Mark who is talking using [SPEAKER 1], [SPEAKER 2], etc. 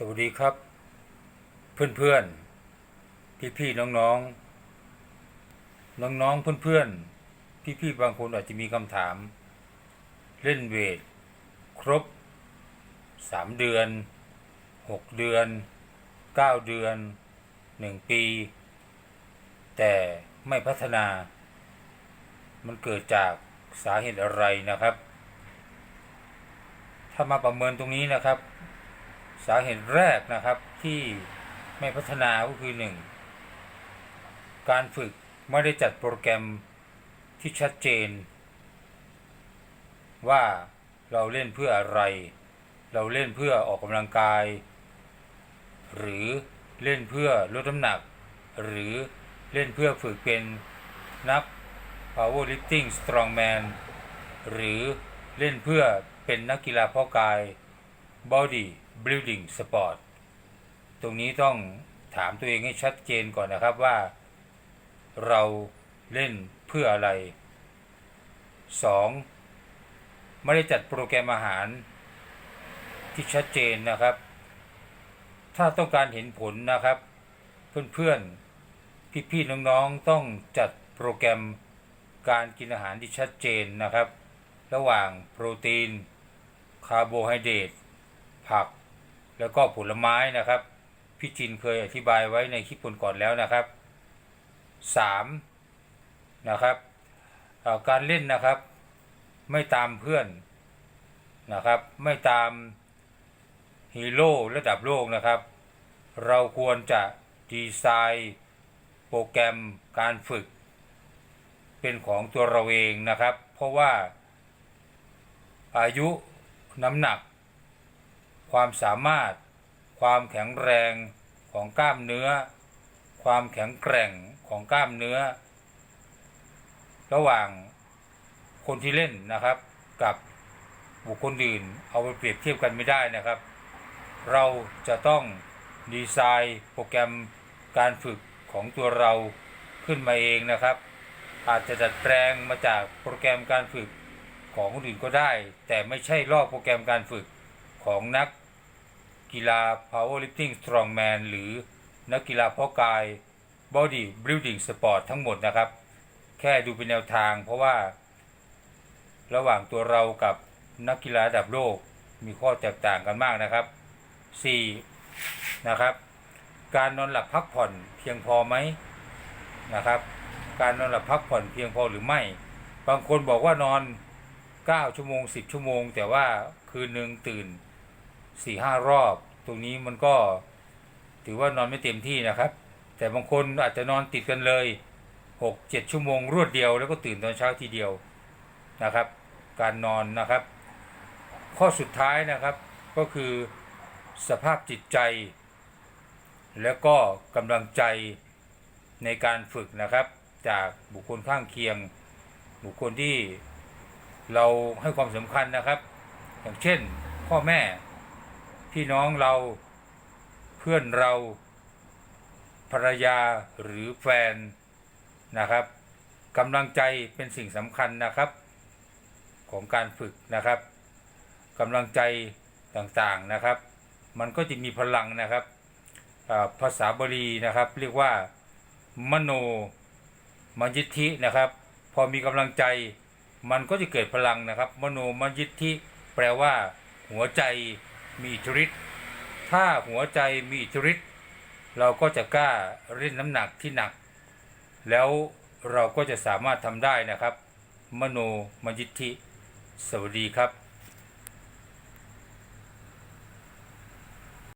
[SPEAKER 1] สวัสดีครับ เพื่อนๆพี่ๆน้องๆน้องๆเพื่อนๆพี่ๆบางคนอาจจะมีคำถาม เล่นเวท ครบ3เดือน6เดือน9เดือน1ปี แต่ไม่พัฒนา มันเกิดจากสาเหตุอะไรนะครับ ถ้ามาประเมินตรงนี้นะครับ สาเหตุแรกนะครับที่ไม่พัฒนาก็คือหนึ่งการฝึกไม่ได้จัดโปรแกรมที่ชัดเจน ว่าเราเล่นเพื่ออะไร เราเล่นเพื่อออกกำลังกาย หรือเล่นเพื่อลดน้ำหนัก หรือเล่นเพื่อฝึกเป็นนัก powerlifting strongman หรือเล่นเพื่อเป็นนักกีฬาเพาะกาย body building sport ตรงนี้ต้องถามตัวเองให้ชัดเจนก่อนนะครับว่า เราเล่นเพื่ออะไร 2. ไม่ได้จัดโปรแกรมอาหารที่ชัดเจนนะครับ ถ้าต้องการเห็นผลนะครับ เพื่อนๆ พี่ๆ น้องๆ ต้องจัดโปรแกรมการกินอาหารที่ชัดเจนนะครับ ระหว่างโปรตีน คาร์โบไฮเดรตผัก แล้วก็ผลไม้นะครับ พี่จินเคยอธิบายไว้ในคลิปก่อนๆแล้วนะครับ 3. นะครับการเล่นนะครับ ไม่ตามเพื่อนนะครับ ไม่ตามฮีโร่ระดับโลกนะครับ เราควรจะดีไซน์โปรแกรมการฝึก เป็นของตัวเราเองนะครับ เพราะว่าอายุน้ำหนัก ความสามารถ ความแข็งแรงของกล้ามเนื้อ ความแข็งแกร่งของกล้ามเนื้อ ระหว่างคนที่เล่นนะครับกับบุคคลอื่น เอาไปเปรียบเทียบกันไม่ได้นะครับ เราจะต้องดีไซน์โปรแกรมการฝึกของตัวเราขึ้นมาเองนะครับ อาจจะดัดแปลงมาจากโปรแกรมการฝึกของคนอื่นก็ได้ แต่ไม่ใช่ลอกโปรแกรมการฝึกของนัก กีฬา powerlifting strongman หรือนักกีฬาเพาะกาย body building sport ทั้งหมดนะครับ แค่ดูเป็นแนวทางเพราะว่า ระหว่างตัวเรากับนักกีฬาระดับโลกมีข้อแตกต่างกันมากนะครับ 4. นะครับ การนอนหลับพักผ่อนเพียงพอไหมนะครับ การนอนหลับพักผ่อนเพียงพอหรือไม่ บางคนบอกว่านอน 9 ชั่วโมง 10 ชั่วโมง แต่ว่าคืนหนึ่งตื่น 4-5รอบ ตรงนี้มันก็ถือว่านอนไม่เต็มที่นะครับ แต่บางคนอาจจะนอนติดกันเลย6-7ชั่วโมงรวดเดียว แล้วก็ตื่นตอนเช้าทีเดียวนะครับ การนอนนะครับ ข้อสุดท้ายนะครับก็คือสภาพจิตใจ แล้วก็กำลังใจในการฝึกนะครับ จากบุคคลข้างเคียง บุคคลที่เราให้ความสำคัญนะครับ อย่างเช่นพ่อแม่ พี่น้องเราเพื่อนเราภรรยาหรือแฟนนะครับกำลังใจเป็นสิ่งสำคัญนะครับ ของการฝึกนะครับกำลังใจต่างๆนะครับ มันก็จะมีพลังนะครับภาษาบาลีนะครับ เรียกว่ามโนมยิทธินะครับ พอมีกำลังใจมันก็จะเกิดพลังนะครับ มโนมยิทธิแปลว่า หัวใจ มีอิทธิฤทธิ์ถ้าหัวใจมีอิทธิฤทธิ์เราก็จะกล้าเล่นน้ำหนักที่หนัก แล้วเราก็จะสามารถทำได้นะครับ มโนมยิทธิ สวัสดีครับ